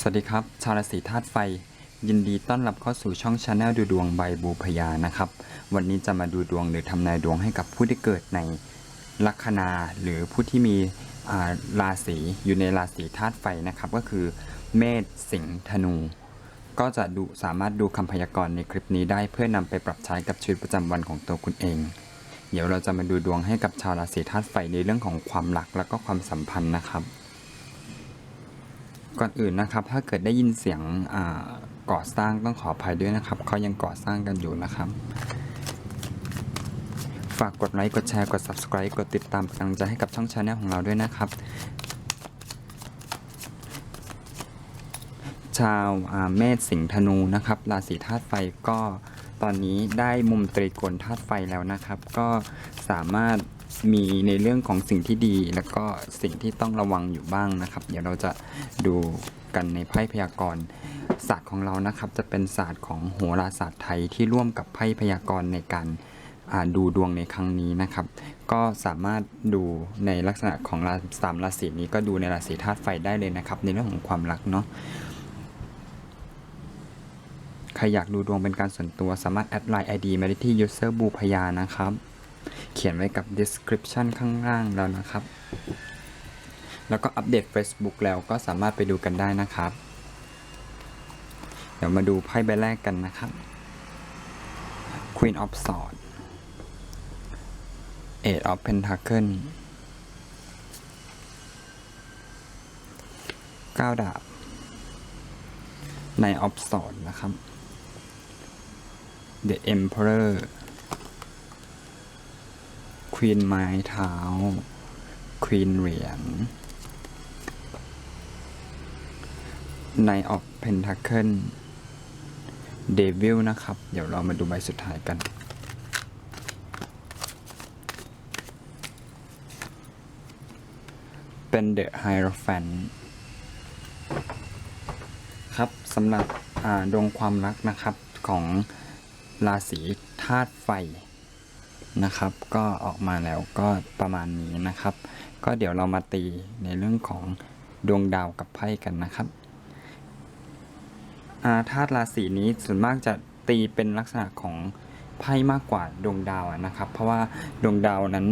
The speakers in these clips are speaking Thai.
สวัสดีครับ ชาวราศีธาตุไฟ ยินดีต้อนรับเข้าสู่ช่องชาแนลดูดวงใบบูพยานะครับ วันนี้จะมาดูดวงหรือทำนายดวงให้กับผู้ที่เกิดในลัคนาหรือผู้ที่มีราศีอยู่ในราศีธาตุไฟนะครับก็คือ เมษสิงห์ธนู ก็จะดูสามารถดูคำพยากรณ์ในคลิปนี้ได้เพื่อนำไปปรับใช้กับชีวิตประจำวันของตัวคุณเอง เดี๋ยวเราจะมาดูดวงให้กับชาวราศีธาตุไฟในเรื่องของความรักแล้วก็ความสัมพันธ์นะครับ ก่อนอื่นนะครับ ถ้าเกิดได้ยินเสียงก่อสร้างต้องขออภัยด้วยนะครับเขายังก่อสร้างกันอยู่นะครับ ฝากกดไลค์กดแชร์กด subscribe กดติดตามกำลังใจให้กับช่องชาแนลของเราด้วยนะครับ ชาวเมษสิงห์ธนูนะครับราศีธาตุไฟก็ตอนนี้ได้มุมตรีโกณธาตุไฟแล้วนะครับ ก็สามารถ มีในเรื่องของสิ่งที่ดี แล้วก็สิ่งที่ต้องระวังอยู่บ้างนะครับ เดี๋ยวเราจะดูกันในไพ่พยากรณ์ศาสตร์ของเรานะครับ จะเป็นศาสตร์ของโหราศาสตร์ไทยที่ร่วมกับไพ่พยากรณ์ในการดูดวงในครั้งนี้นะครับ ก็สามารถดูในลักษณะของราสามราศีนี้ก็ดูในราศีธาตุไฟได้เลยนะครับ ในเรื่องของความรักเนาะใครอยากดูดวงเป็นการส่วนตัวสามารถแอดไลน์ ID มาได้ที่ user บูพยานะครับ เขียนไว้กับ description ข้างล่างแล้วนะครับ แล้วก็อัปเดต Facebook แล้วก็สามารถไปดูกันได้นะครับ เดี๋ยวมาดูไพ่ใบแรกกันนะครับ Queen of Swords Eight of Pentacle เก้าดาบ ใน of Swords นะครับ The Emperor Queen ไม้เท้า Queen เหรียญ Knight of Pentacle Devil นะครับ เดี๋ยวเรามาดูใบสุดท้ายกัน เป็น The Hierophant ครับสำหรับอาดวงความรักนะครับของราศีธาตุไฟ นะครับ ก็ออกมาแล้วก็ประมาณนี้นะครับ ก็เดี๋ยวเรามาตีในเรื่องของดวงดาวกับไพ่กันนะครับอาธาตุราศีนี้ส่วนมากจะตีเป็นลักษณะของไพ่มากกว่าดวงดาวนะครับ เพราะว่าดวงดาวนั้น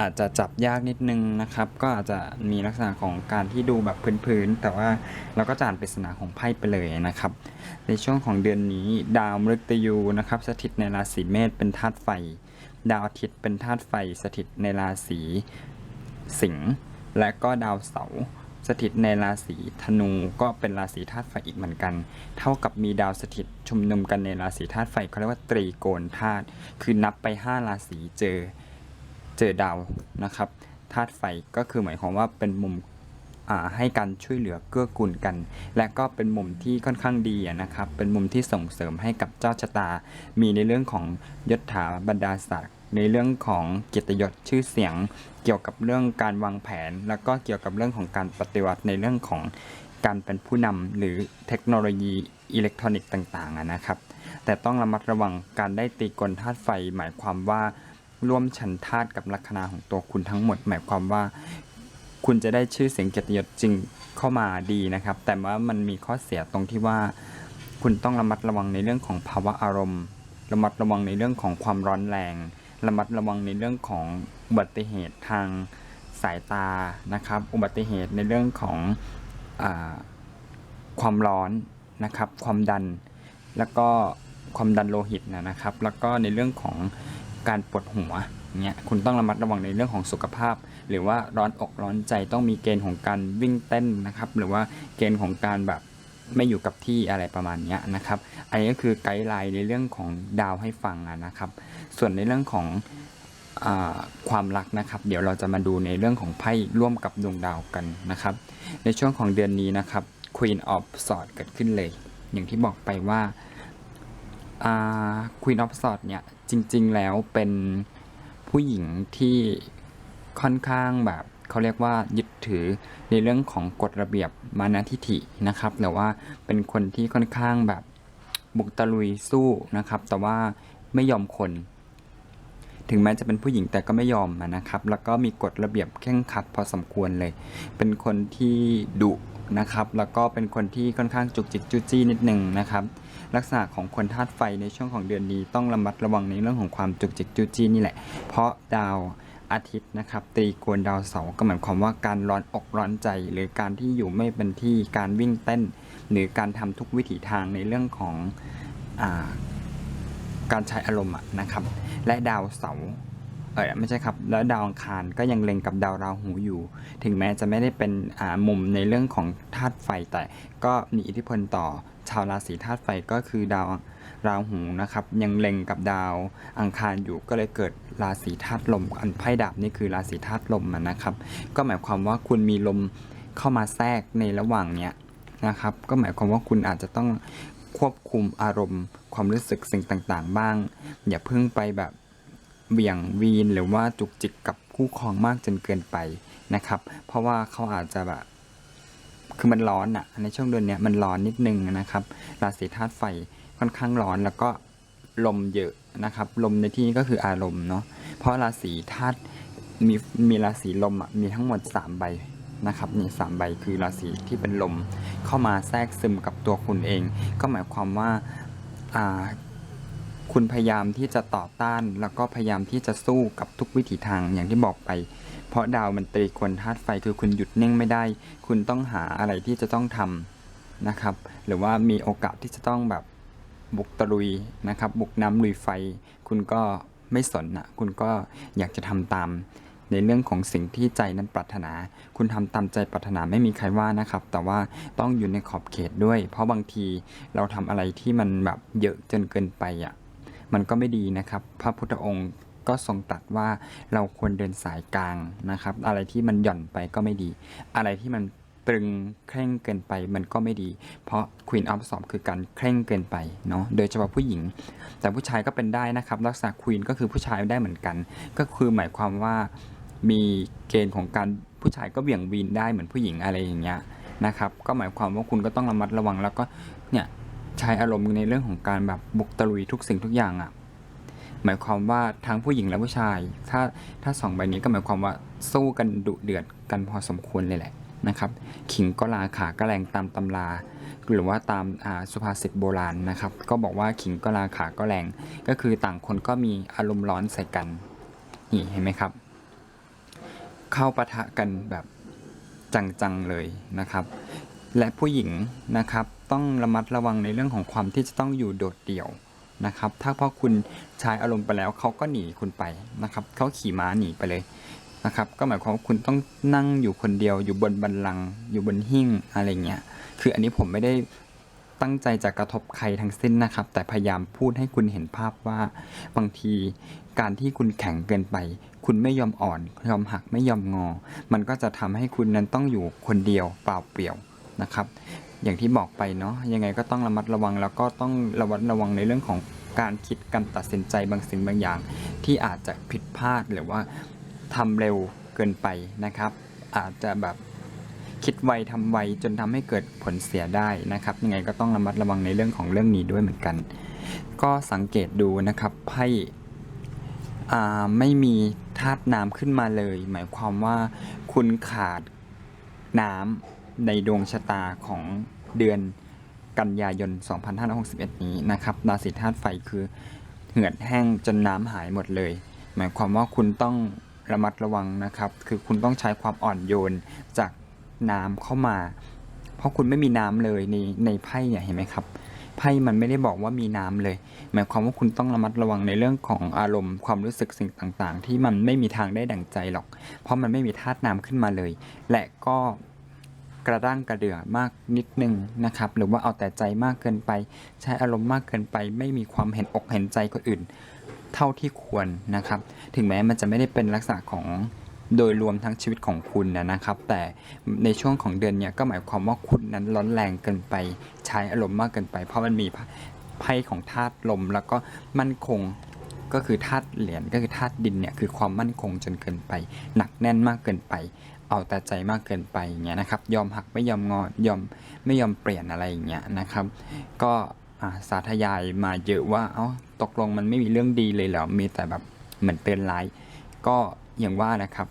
อาจจะจับยากนิดนึงนะครับ ก็อาจจะมีลักษณะของการที่ดูแบบพื้นๆแต่ว่าเราก็จะอ่านปริศนาของไพ่ไปเลยนะครับ ในช่วงของเดือนนี้ดาวมฤตยูนะครับ สถิตในราศีเมษเป็นธาตุไฟ ดาวอาทิตย์เป็นธาตุไฟสถิตในราศีสิงห์และก็ดาวเสาร์สถิตในราศีธนูก็เป็นราศีธาตุไฟอีกเหมือนกัน เท่ากับมีดาวสถิตชุมนุมกันในราศีธาตุไฟเขาเรียกว่าตรีโกณธาตุคือนับไป 5 ราศีเจอเจอดาวนะครับธาตุไฟก็คือหมายความว่าเป็นมุม ให้การช่วยเหลือเกื้อกูลกัน และก็เป็นมุมที่ค่อนข้างดีนะครับ เป็นมุมที่ส่งเสริมให้กับเจ้าชะตา มีในเรื่องของยศถาบรรดาศักดิ์ในเรื่องของเกียรติยศชื่อเสียง เกี่ยวกับเรื่องการวางแผน แล้วก็เกี่ยวกับเรื่องของการปฏิวัติในเรื่องของการเป็นผู้นำหรือเทคโนโลยีอิเล็กทรอนิกส์ต่างๆนะครับ แต่ต้องระมัดระวังการได้ตีกลธาตุไฟ หมายความว่าร่วมชันธาตุกับลัคนาของตัวคุณทั้งหมด หมายความว่า คุณจะได้ชื่อเสียงเกียรติยศจริงเข้ามาดีนะครับ แต่ว่ามันมีข้อเสียตรงที่ว่า คุณต้องระมัดระวังในเรื่องของภาวะอารมณ์ ระมัดระวังในเรื่องของความร้อนแรง ระมัดระวังในเรื่องของอุบัติเหตุทางสายตานะครับ อุบัติเหตุในเรื่องของอความร้อนนะครับ ความดัน แล้วก็ความดันโลหิตนะครับ แล้วก็ในเรื่องของการปวดหัว เนี่ยคุณต้องระมัดระวังในเรื่องของสุขภาพ หรือว่าร้อนอกร้อนใจต้องมีเกณฑ์ของการวิ่งเต้นนะครับ หรือว่าเกณฑ์ของการแบบไม่อยู่กับที่อะไรประมาณนี้นะครับอันนี้ก็คือไกด์ไลน์ในเรื่องของดาวให้ฟังอะนะครับ ส่วนในเรื่องของความรักนะครับ เดี๋ยวเราจะมาดูในเรื่องของไพ่ร่วมกับดวงดาวกันนะครับ ในช่วงของเดือนนี้นะครับ Queen of Swords เกิดขึ้นเลย อย่างที่บอกไปว่าอ่า Queen of Swords เนี่ยจริง ๆ แล้วเป็น ผู้หญิงที่ค่อนข้างแบบเขาเรียกว่ายึดถือในเรื่องของกฎระเบียบมานาทิฐินะครับหรือว่าเป็นคนที่ค่อนข้างแบบบุกตะลุยสู้นะครับ แต่ว่าไม่ยอมคน ถึงแม้จะเป็นผู้หญิงแต่ก็ไม่ยอมนะครับ แล้วก็มีกฎระเบียบเคร่งครัดพอสมควรเลย เป็นคนที่ดุนะครับ แล้วก็เป็นคนที่ค่อนข้างจุกจิกจุจี้นิดนึงนะครับ ลักษณะของคนธาตุไฟในช่วงของเดือนนี้ต้องระมัดระวังในเรื่องของความจุกจิกจุจี้นี่แหละ เพราะดาวอาทิตย์นะครับตรีโกนดาวเสาร์ก็หมายความว่าการร้อนอกร้อนใจ หรือการที่อยู่ไม่เป็นที่การวิ่งเต้น หรือการทำทุกวิถีทางในเรื่องของอการใช้อารมณ์นะครับ และดาวเสาร์ เออไม่ใช่ครับ แล้วดาวอังคารก็ยังเล็งกับดาวราหูอยู่ ถึงแม้จะไม่ได้เป็นอ่ามุมในเรื่องของธาตุไฟแต่ก็มีอิทธิพลต่อชาวราศีธาตุไฟก็คือดาวราหูนะครับ ยังเล็งกับดาวอังคารอยู่ก็เลยเกิดราศีธาตุลมอันไพ่ดาบนี่คือราศีธาตุลมนะครับ ก็หมายความว่าคุณมีลมเข้ามาแทรกในระหว่างเนี้ยนะครับ ก็หมายความว่าคุณอาจจะต้องควบคุมอารมณ์ ความรู้สึกสิ่งต่าง ๆ บ้าง อย่าเพิ่งไปแบบ เบี่ยงวีนหรือว่าจุกจิกกับคู่ครองมากจนเกินไปนะครับ เพราะว่าเขาอาจจะแบบคือมันร้อนอะในช่วงเดือนนี้มันร้อนนิดนึงนะครับ ราศีธาตุไฟค่อนข้างร้อนแล้วก็ลมเยอะนะครับ ลมในที่นี้ก็คืออารมณ์เนาะเพราะราศีธาตุมีมีราศีลมอะมีทั้งหมด 3 ใบนะครับนี่สามใบคือราศีที่เป็นลมเข้ามาแทรกซึมกับตัวคุณเอง ก็หมายความว่า คุณพยายามที่จะต่อต้าน แล้วก็พยายามที่จะสู้กับทุกวิถีทางอย่างที่บอกไป เพราะดาวมันตรีกวนธาตุไฟคือคุณหยุดนิ่งไม่ได้ คุณต้องหาอะไรที่จะต้องทำนะครับ หรือว่ามีโอกาสที่จะต้องแบบบุกตะลุยนะครับ บุกน้ำลุยไฟ คุณก็ไม่สนนะคุณก็อยากจะทำตาม ในเรื่องของสิ่งที่ใจนั้นปรารถนา คุณทำตามใจปรารถนาไม่มีใครว่านะครับ แต่ว่าต้องอยู่ในขอบเขตด้วย เพราะบางทีเราทำอะไรที่มันแบบเยอะจนเกินไปอะ มันก็ไม่ดีนะครับ พระพุทธองค์ก็ทรงตรัสว่าเราควรเดินสายกลางนะครับ อะไรที่มันหย่อนไปก็ไม่ดี อะไรที่มันตรึงเคร่งเกินไปมันก็ไม่ดี เพราะ Queen of s o คือการเคร่งเกินไปเนาะโดยเฉพาะผู้หญิง แต่ผู้ชายก็เป็นได้นะครับลักษณะ Queen ก็คือผู้ชายได้เหมือนกัน ก็คือหมายความว่ามีเกณฑ์ของการผู้ชายก็เบี่ยงวีนได้เหมือนผู้หญิงอะไรอย่างเงี้ยนะครับก็หมายความว่าคุณก็ต้องระมัดระวังแล้วก็เนี่ย ใช้อารมณ์ในเรื่องของการแบบบุกตะลุยทุกสิ่งทุกอย่างอะ่ะหมายความว่าทั้งผู้หญิงและผู้ชาย ถ้าถ้าสองใบนี้ก็หมายความว่าสู้กันดุเดือดกันพอสมควรเลยแหละนะครับ ขิงก็ลาขาก็แรงตามตำรา หรือว่าตามอ่าสุภาษิตโบราณนะครับ ก็บอกว่าขิงก็ลาขาก็แรง ก็คือต่างคนก็มีอารมณ์ร้อนใส่กันนี่เห็นไหมครับ เข้าปะทะกันแบบจังๆเลยนะครับ และผู้หญิงนะครับ ต้องระมัดระวังในเรื่องของความที่จะต้องอยู่โดดเดี่ยวนะครับ ถ้าเพราะคุณใช้อารมณ์ไปแล้วเขาก็หนีคุณไปนะครับเขาขี่ม้าหนีไปเลยนะครับ ก็หมายความว่าคุณต้องนั่งอยู่คนเดียว อยู่บนบันลัง อยู่บนหิ้งอะไรเงี้ยคืออันนี้ผมไม่ได้ตั้งใจจะกระทบใครทั้งสิ้นนะครับ แต่พยายามพูดให้คุณเห็นภาพว่าบางทีการที่คุณแข็งเกินไป คุณไม่ยอมอ่อน ยอมหักไม่ยอมงอ มันก็จะทำให้คุณนั้นต้องอยู่คนเดียวเปล่าเปลี่ยว นะครับ อย่างที่บอกไปเนาะยังไงก็ต้องระมัดระวังแล้วก็ต้องระวัดระวังในเรื่องของการคิดการตัดสินใจบางสิ่งบางอย่าง ที่อาจจะผิดพลาดหรือว่าทำเร็วเกินไปนะครับ อาจจะแบบคิดไวทำไวจนทำให้เกิดผลเสียได้นะครับ ยังไงก็ต้องระมัดระวังในเรื่องของเรื่องนี้ด้วยเหมือนกัน ก็สังเกตดูนะครับไพ่อ่าไม่มีธาตุน้ำขึ้นมาเลย หมายความว่าคุณขาดน้ำ ในดวงชะตาของเดือนกันยายน 2561 นี้นะครับราศีธาตุไฟคือเหือดแห้งจนน้ำหายหมดเลย หมายความว่าคุณต้องระมัดระวังนะครับ คือคุณต้องใช้ความอ่อนโยนจากน้ำเข้ามา เพราะคุณไม่มีน้ำเลยในในไพ่เนี่ยเห็นไหมครับไพ่มันไม่ได้บอกว่ามีน้ำเลย หมายความว่าคุณต้องระมัดระวังในเรื่องของอารมณ์ความรู้สึกสิ่งต่างๆ ที่มันไม่มีทางได้ดั่งใจหรอก เพราะมันไม่มีธาตุน้ำขึ้นมาเลย และก็ กระด้างกระเดื่อมากนิดนึงนะครับ หรือว่าเอาแต่ใจมากเกินไป ใช้อารมณ์มากเกินไป ไม่มีความเห็นอกเห็นใจคนอื่น เท่าที่ควรนะครับ ถึงแม้มันจะไม่ได้เป็นลักษณะของโดยรวมทั้งชีวิตของคุณนะครับ แต่ในช่วงของเดือนเนี้ยก็หมายความว่าคุณนั้นร้อนแรงเกินไป ใช้อารมณ์มากเกินไป เพราะมันมีไพ่ของธาตุลม แล้วก็มั่นคงก็คือธาตุเหรียญก็คือธาตุดินเนี่ยคือความมั่นคงจนเกินไป หนักแน่นมากเกินไป เอาแต่ใจมากเกินไปอย่างเงี้ยนะครับ ยอมหักไม่ยอมงอยอมไม่ยอมเปลี่ยนอะไรอย่างเงี้ยนะครับ ก็สาธยายมาเยอะว่าเอ้าตกลงมันไม่มีเรื่องดีเลยเหรอมีแต่แบบเหมือนเป็นร้าย ก็อย่างว่านะครับ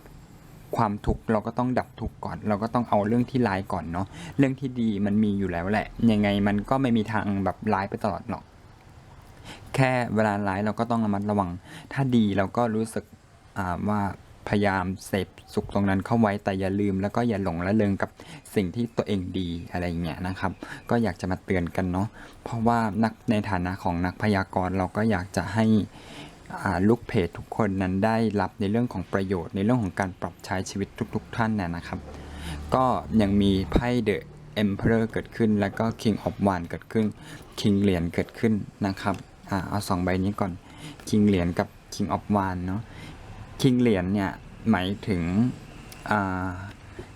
ความทุกข์เราก็ต้องดับทุกข์ก่อน เราก็ต้องเอาเรื่องที่ร้ายก่อนเนาะเรื่องที่ดีมันมีอยู่แล้วแหละ ยังไงมันก็ไม่มีทางแบบร้ายไปตลอดหรอก แค่เวลาร้ายเราก็ต้องระมัดระวัง ถ้าดีเราก็รู้สึกว่า พยายามเสพสุขตรงนั้นเข้าไว้แต่อย่าลืม แล้วก็อย่าหลงละเลงกับสิ่งที่ตัวเองดีอะไรอย่างเงี้ยนะครับ ก็อยากจะมาเตือนกันเนาะเพราะว่านักในฐานะของนักพยากรณ์เราก็อยากจะให้ลูกเพจทุกคนนั้นได้รับในเรื่องของประโยชน์ ในเรื่องของการปรับใช้ชีวิตทุก ๆ ท่านเนี่ยนะครับ ก็ยังมีไพ่เดอะ Emperor เกิดขึ้น แล้วก็ King of w a n เกิดขึ้น King เหรียญเกิดขึ้นนะครับอ่าเอาสองใบนี้ก่อน King เหรียญกับ King of w a n เนาะ King เหรียญเนี่ยหมายถึง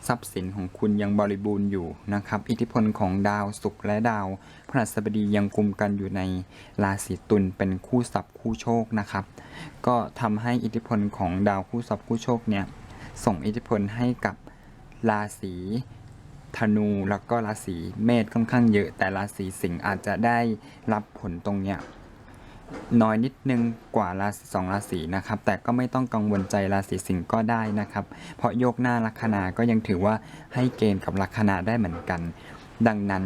ทรัพย์สินของคุณยังบริบูรณ์อยู่นะครับ อิทธิพลของดาวศุกร์และดาวพฤหัสบดียังกุมกันอยู่ในราศีตุลเป็นคู่ศัพท์คู่โชคนะครับ ก็ทำให้อิทธิพลของดาวคู่ศัพท์คู่โชคเนี่ยส่งอิทธิพลให้กับราศีธนูแล้วก็ราศีเมษค่อนข้างเยอะ แต่ราศีสิงห์อาจจะได้รับผลตรงเนี้ย น้อยนิดนึงกว่าราศีสองราศีนะครับ แต่ก็ไม่ต้องกังวลใจราศีสิงห์ก็ได้นะครับ เพราะโยกหน้าลัคนาก็ยังถือว่าให้เกณฑ์กับลัคนาได้เหมือนกัน ดังนั้น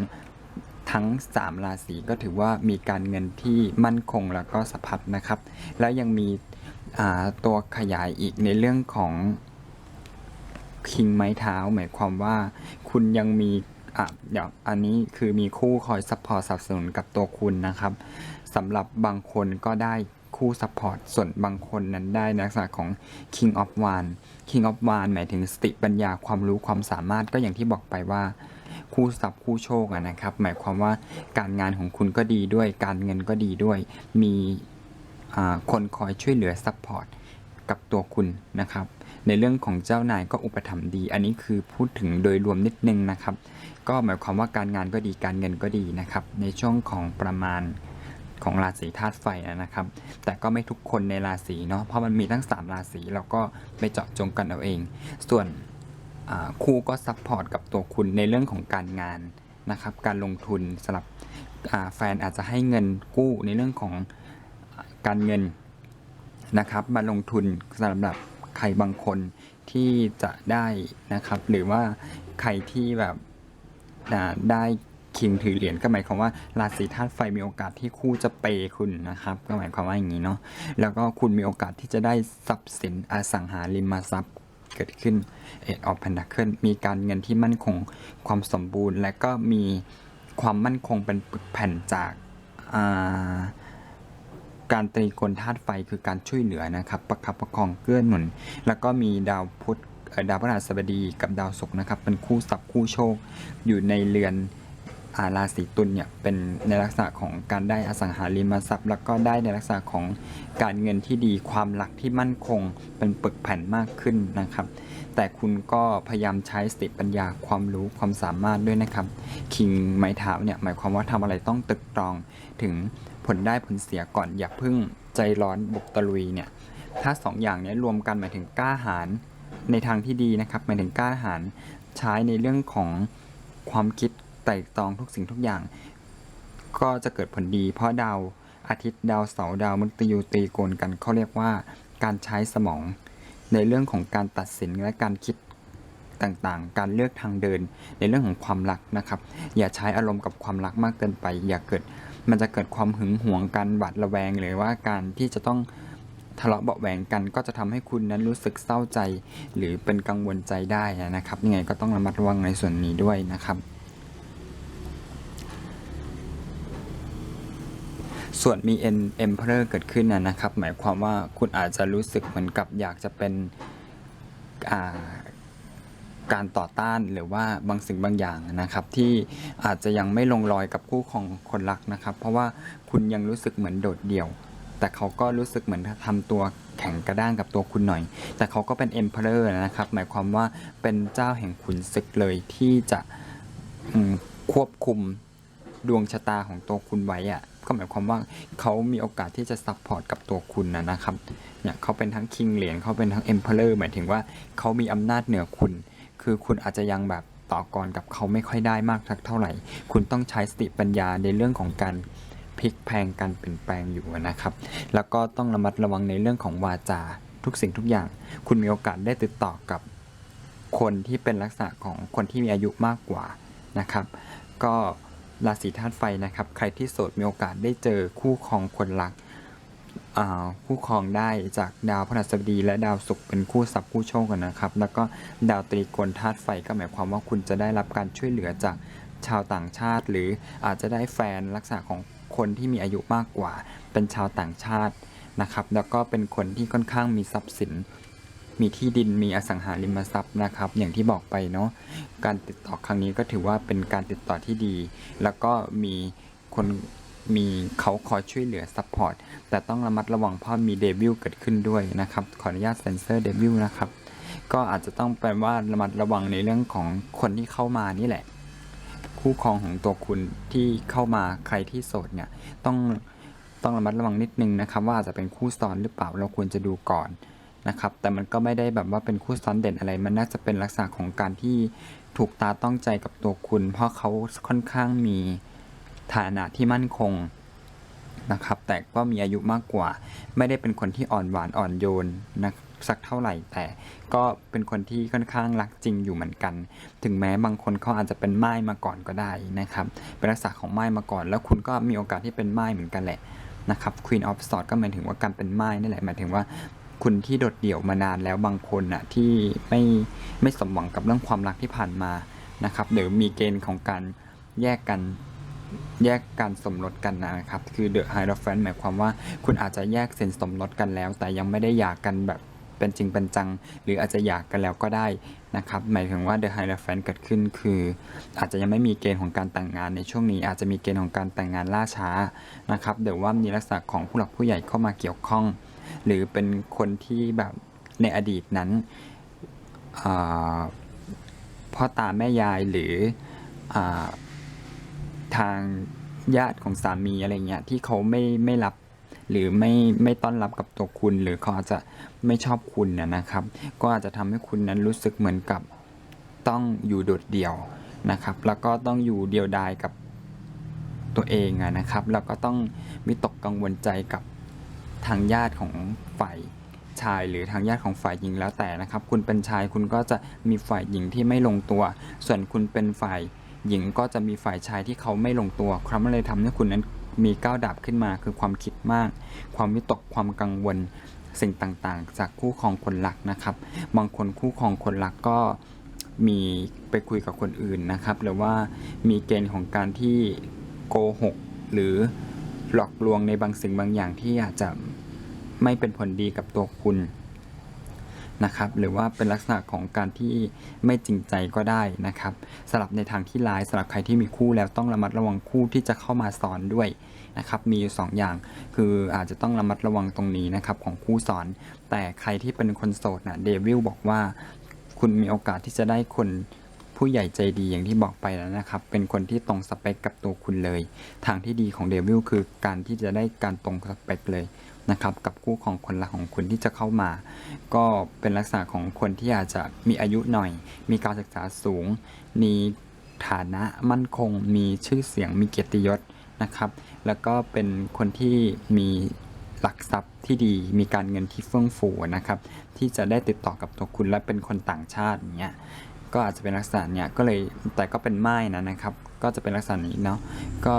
ทั้ง 3 ราศีก็ถือว่ามีการเงินที่มั่นคงแล้วก็สะพัดนะครับ แล้วยังมีตัวขยายอีกในเรื่องของคิงไม้เท้า หมายความว่าคุณยังมีอะเดี๋ยวอันนี้คือมีคู่คอยซัพพอร์ตสนับสนุนกับตัวคุณนะครับ สำหรับบางคนก็ได้คู่ซัพพอร์ตส่วนบางคนนั้นได้ในลักษณะของ King of w a n King of w a n หมายถึงสติปัญญาความรู้ความสามารถก็อย่างที่บอกไปว่าคู่ทรัพย์คู่โชคะนะครับ หมายความว่าการงานของคุณก็ดีด้วยการเงินก็ดีด้วย มีคนคอยช่วยเหลือซัพพอร์ตกับตัวคุณนะครับ ในเรื่องของเจ้านายก็อุปถัมภ์ดี อันนี้คือพูดถึงโดยรวมนิดนึงนะครับ ก็หมายความว่าการงานก็ดีการเงินก็ดีนะครับ ในช่วงของประมาณ ของราศีธาตุไฟนะครับ แต่ก็ไม่ทุกคนในราศีเนาะเพราะมันมีทั้ง 3 ราศีเราก็ไปเจาะจงกันเอาเอง ส่วนคู่ก็ซัพพอร์ตกับตัวคุณในเรื่องของการงานนะครับการลงทุนสำหรับแฟนอาจจะให้เงินกู้ในเรื่องของอการเงินนะครับมาลงทุนสำหรับใครบางคนที่จะได้นะครับ หรือว่าใครที่แบบได้ คิงถือเหรียญก็หมายความว่าราศีธาตุไฟมีโอกาสที่คู่จะเปย์คุณนะครับ ก็หมายความว่าอย่างนี้เนาะแล้วก็คุณมีโอกาสที่จะได้ทรัพย์สินอสังหาริมทรัพย์เกิดขึ้นเอ็ดออฟพันดักเคิลมีการเงินที่มั่นคงความสมบูรณ์ และก็มีความมั่นคงเป็นปึกแผ่นจากาการตรีกลธาตุไฟคือการช่วยเหลือนะครับ ประคับประคองเกื้อหนุน แล้วก็มีดาวพุธดาวพฤหัสบดีกับดาวศุกร์นะครับ เป็นคู่ศัพท์คู่โชคอยู่ในเรือน ราศีตุลเนี่ยเป็นในลักษณะของการได้อสังหาริมทรัพย์ แล้วก็ได้ในลักษณะของการเงินที่ดีความรักที่มั่นคงเป็นปึกแผ่นมากขึ้นนะครับ แต่คุณก็พยายามใช้สติปัญญาความรู้ความสามารถด้วยนะครับคิงไม้เท้าเนี่ยหมายความว่าทำอะไรต้องตึกตรองถึงผลได้ผลเสียก่อนอย่าเพิ่งใจร้อนบุกตะลุยเนี่ยถ้าสองอย่างนี้รวมกันหมายถึงกล้าหาญในทางที่ดีนะครับหมายถึงกล้าหาญใช้ในเรื่องของความคิด ไต่ตองทุกสิ่งทุกอย่าง ก็จะเกิดผลดี เพราะดาวอาทิตย์ดาวเสาร์ดาวมฤตยูตีโกนกันเขาเรียกว่าการใช้สมอง ในเรื่องของการตัดสินและการคิดต่างๆ การเลือกทางเดินในเรื่องของความรักนะครับ อย่าใช้อารมณ์กับความรักมากเกินไป อย่าเกิดมันจะเกิดความหึงหวงกันหวาดระแวงหรือว่าการที่จะต้องทะเลาะเบาะแหวงกันก็จะทำให้คุณนั้นรู้สึกเศร้าใจ หรือเป็นกังวลใจได้นะครับยังไงก็ต้องระมัดระวังในส่วนนี้ด้วยนะครับ ส่วนมี N Emperor เกิดขึ้นนะครับ หมายความว่าคุณอาจจะรู้สึกเหมือนกับอยากจะเป็นาการต่อต้านหรือว่าบางสิ่งบางอย่างนะครับ ที่อาจจะยังไม่ลงรอยกับคู่ของคนรักนะครับ เพราะว่าคุณยังรู้สึกเหมือนโดดเดี่ยว แต่เขาก็รู้สึกเหมือนทำตัวแข็งกระด้างกับตัวคุณหน่อย แต่เขาก็เป็น Emperor นะครับ หมายความว่าเป็นเจ้าแห่งขุนศึกเลยที่จะควบคุมดวงชะตาของตัวคุณไว้อะ ก็หมายความว่าเขามีโอกาสที่จะซัพพอร์ตกับตัวคุณนะนะครับเนี่ยเขาเป็นทั้งคิงเหรียญเขาเป็นทั้งเอ็มเพลอร์หมายถึงว่าเขามีอำนาจเหนือคุณ คือคุณอาจจะยังแบบต่อกรกับเขาไม่ค่อยได้มากสักเท่าไหร่ คุณต้องใช้สติปัญญาในเรื่องของการพลิกแพงการเปลี่ยนแปลงอยู่นะครับ แล้วก็ต้องระมัดระวังในเรื่องของวาจาทุกสิ่งทุกอย่าง คุณมีโอกาสได้ติดต่อกับคนที่เป็นลักษณะของคนที่มีอายุมากกว่านะครับ ก็ ราศีธาตุไฟนะครับ ใครที่โสดมีโอกาสได้เจอคู่ครองคนรักอ่าคู่ครองได้จากดาวพฤหัสบดี และดาวศุกร์เป็นคู่ทรัพย์คู่โชคกันนะครับ แล้วก็ดาวตรีโกณธาตุไฟก็หมายความว่าคุณจะได้รับการช่วยเหลือจากชาวต่างชาติ หรืออาจจะได้แฟนลักษณะของคนที่มีอายุมากกว่า เป็นชาวต่างชาตินะครับ แล้วก็เป็นคนที่ค่อนข้างมีทรัพย์สิน มีที่ดินมีอสังหาริมทรัพย์นะครับ อย่างที่บอกไปเนาะการติดต่อครั้งนี้ก็ถือว่าเป็นการติดต่อที่ดี แล้วก็มีคนมีเขาคอยช่วยเหลือซัพพอร์ตแต่ต้องระมัดระวังเพราะมีเดบิวต์เกิดขึ้นด้วยนะครับ ขออนุญาตเซ็นเซอร์เดบิวต์นะครับ ก็อาจจะต้องแปลว่าระมัดระวังในเรื่องของคนที่เข้ามานี่แหละ คู่ครองของตัวคุณที่เข้ามาใครที่โสดเนี่ยต้องต้องระมัดระวังนิดนึงนะครับ ว่าอาจจะเป็นคู่ซ้อนหรือเปล่าเราควรจะดูก่อน นะครับ แต่มันก็ไม่ได้แบบว่าเป็นคู่ซ้อนเด่นอะไร มันน่าจะเป็นลักษณะของการที่ถูกตาต้องใจกับตัวคุณ เพราะเขาค่อนข้างมีฐานะที่มั่นคงนะครับ แต่ก็มีอายุมากกว่า ไม่ได้เป็นคนที่อ่อนหวานอ่อนโยนนะสักเท่าไหร่ แต่ก็เป็นคนที่ค่อนข้างรักจริงอยู่เหมือนกัน ถึงแม้บางคนเขาอาจจะเป็นไม้มาก่อนก็ได้นะครับ เป็นลักษณะของไม้มาก่อน แล้วคุณก็มีโอกาสที่เป็นไม้เหมือนกันแหละนะครับ Queen of Swords ก็หมายถึงว่าการเป็นไม้นี่แหละ หมายถึงว่า คุณที่โดดเดี่ยวมานานแล้วบางคนน่ะที่ไม่ไม่สมหวังกับเรื่องความรักที่ผ่านมานะครับหรือมีเกณฑ์ของการแยกกันแยกการสมรสกันนะครับ คือ The High of f a n หมายความว่าคุณอาจจะแยกเซ็นสมรสกันแล้ว แต่ยังไม่ได้หย่ากกันแบบเป็นจริงเป็นจัง หรืออาจจะหย่ากกันแล้วก็ได้นะครับ หมายถึงว่า The High of f a n เกิดขึ้นคือ อาจจะยังไม่มีเกณฑ์ของการแต่งงานในช่วงนี้ อาจจะมีเกณฑ์ของการแต่งงานล่าช้านะครับหรือว่ามีลักษณะของผู้หลักผู้ใหญ่เข้ามาเกี่ยวข้อง หรือเป็นคนที่แบบในอดีตนั้นพ่อตาแม่ยายหรืออทางญาติของสามีอะไรเงี้ยที่เขาไม่ไม่รับหรือไม่ไม่ต้อนรับกับตัวคุณ หรือเขาอาจจะไม่ชอบคุณนะนะครับ ก็อาจจะทำให้คุณนั้นรู้สึกเหมือนกับต้องอยู่โดดเดี่ยวนะครับ แล้วก็ต้องอยู่เดียวดายกับตัวเองนะครับ แล้วก็ต้องวิตกกังวลใจกับ ทางญาติของฝ่ายชายหรือทางญาติของฝ่ายหญิงแล้วแต่นะครับ คุณเป็นชายคุณก็จะมีฝ่ายหญิงที่ไม่ลงตัว ส่วนคุณเป็นฝ่ายหญิงก็จะมีฝ่ายชายที่เขาไม่ลงตัวครับมันเลยทำให้คุณนั้นมีก้าวดับขึ้นมา คือความคิดมาก ความวิตกความกังวล สิ่งต่างๆ จากคู่ครองคนรักนะครับ บางคนคู่ครองคนรักก็มีไปคุยกับคนอื่นนะครับ หรือว่ามีเกณฑ์ของการที่โกหกหรือ หลอกลวงในบางสิ่งบางอย่างที่อาจจะไม่เป็นผลดีกับตัวคุณนะครับ หรือว่าเป็นลักษณะของการที่ไม่จริงใจก็ได้นะครับสำหรับในทางที่ร้ายสำหรับใครที่มีคู่แล้วต้องระมัดระวังคู่ที่จะเข้ามาสอนด้วยนะครับ มีอยู่สองอย่าง คืออาจจะต้องระมัดระวังตรงนี้นะครับของคู่สอน แต่ใครที่เป็นคนโสดนะเดวิลบอกว่า คุณมีโอกาสที่จะได้คน ผู้ใหญ่ใจดีอย่างที่บอกไปแล้วนะครับ เป็นคนที่ตรงสเปคกับตัวคุณเลย ทางที่ดีของเดวิลคือการที่จะได้การตรงสเปคเลยนะครับกับคู่ของคนรักของคุณที่จะเข้ามา ก็เป็นลักษณะของคนที่อาจจะมีอายุหน่อย มีการศึกษาสูง มีฐานะมั่นคง มีชื่อเสียง มีเกียรติยศนะครับ แล้วก็เป็นคนที่มีหลักทรัพย์ที่ดีมีการเงินที่เฟื่องฟูนะครับ ที่จะได้ติดต่อกับตัวคุณและเป็นคนต่างชาติอย่างเงี้ย ก็อาจจะเป็นลักษณะเนี้ยก็เลยแต่ก็เป็นไม้นะนะครับ ก็จะเป็นลักษณะนี้เนาะก็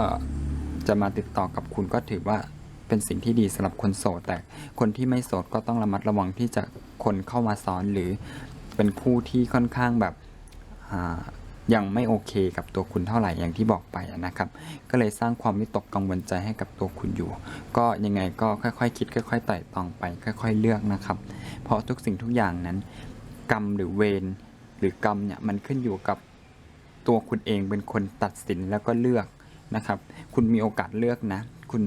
จะมาติดต่อกับคุณก็ถือว่าเป็นสิ่งที่ดีสำหรับคนโสด แต่คนที่ไม่โสดก็ต้องระมัดระวังที่จะคนเข้ามาซ้อนหรือเป็นคู่ที่ค่อนข้างแบบยังไม่โอเคกับตัวคุณเท่าไหร่อย่างที่บอกไปนะครับ ก็เลยสร้างความวิตกกังวลใจให้กับตัวคุณอยู่ ก็ยังไงก็ค่อยๆคิดค่อยๆไต่ตองไป ค่อย ๆ เลือกนะครับ เพราะทุกสิ่งทุกอย่างนั้น กรรมหรือเวร รือกรรมเนี่ยมันขึ้นอยู่กับตัวคุณเองเป็นคนตัดสินแล้วก็เลือกนะครับ คุณมีโอกาสเลือกนะ คุณ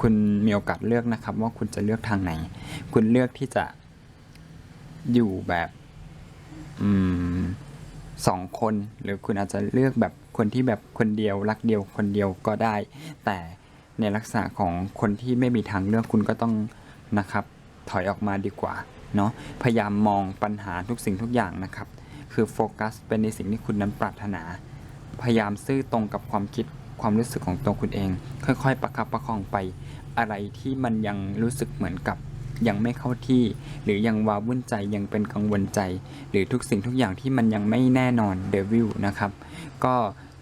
คุณมีโอกาสเลือกนะครับ ว่าคุณจะเลือกทางไหน คุณเลือกที่จะอยู่แบบอืมสองคนหรือคุณอาจจะเลือกแบบคนที่แบบคนเดียวรักเดียวคนเดียวก็ได้ แต่ในลักษณะของคนที่ไม่มีทางเลือกคุณก็ต้องนะครับ ถอยออกมาดีกว่าเนาะพยายามมองปัญหาทุกสิ่งทุกอย่างนะครับ คือโฟกัสเป็นในสิ่งที่คุณนั้นปรารถนา พยายามซื่อตรงกับความคิดความรู้สึกของตัวคุณเอง ค่อยๆ ประคับประคองไป อะไรที่มันยังรู้สึกเหมือนกับยังไม่เข้าที่ หรือยังว้าวุ่นใจยังเป็นกังวลใจ หรือทุกสิ่งทุกอย่างที่มันยังไม่แน่นอนเดวิลนะครับ ก็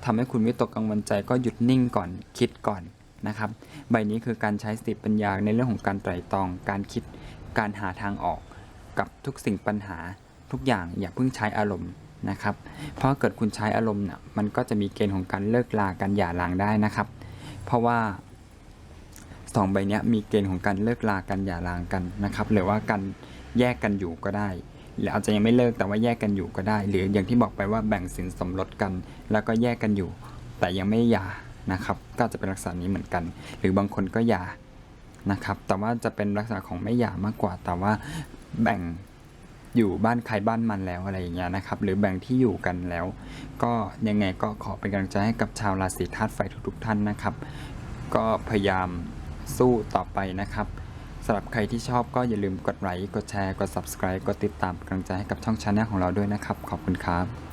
ทำให้คุณวิตกกังวลใจก็หยุดนิ่งก่อนคิดก่อนนะครับ ใบนี้คือการใช้สติปัญญาในเรื่องของการไตร่ตรอง การคิดการหาทางออกกับทุกสิ่งปัญหา ทุกอย่างอย่าเพิ่งใช้อารมณ์นะครับ เพราะเกิดคุณใช้อารมณ์น่ะมันก็จะมีเกณฑ์ของการเลิกลาการหย่าร้างได้นะครับ เพราะว่าสองใบเนี้ยมีเกณฑ์ของการเลิกลากันหย่าร้างกันนะครับ หรือว่าการแยกกันอยู่ก็ได้ หรืออาจจะยังไม่เลิกแต่ว่าแยกกันอยู่ก็ได้ หรืออย่างที่บอกไปว่าแบ่งสินสมรสกัน แล้วก็แยกกันอยู่ แต่ยังไม่หย่านะครับ ก็จะเป็นลักษณะนี้เหมือนกัน หรือบางคนก็หย่านะครับ แต่ว่าจะเป็นลักษณะของไม่หย่ามากกว่า แต่ว่าแบ่ง อยู่บ้านใครบ้านมันแล้วอะไรอย่างเงี้ยนะครับ หรือแบ่งที่อยู่กันแล้ว ก็ยังไงก็ขอเป็นกำลังใจให้กับชาวราศีธาตุไฟทุกๆท่านนะครับ ก็พยายามสู้ต่อไปนะครับสำหรับใครที่ชอบก็อย่าลืมกดไลค์กดแชร์ กด subscribe กดติดตามเป็นกำลังใจให้กับช่องชาแนลของเราด้วยนะครับ ขอบคุณครับ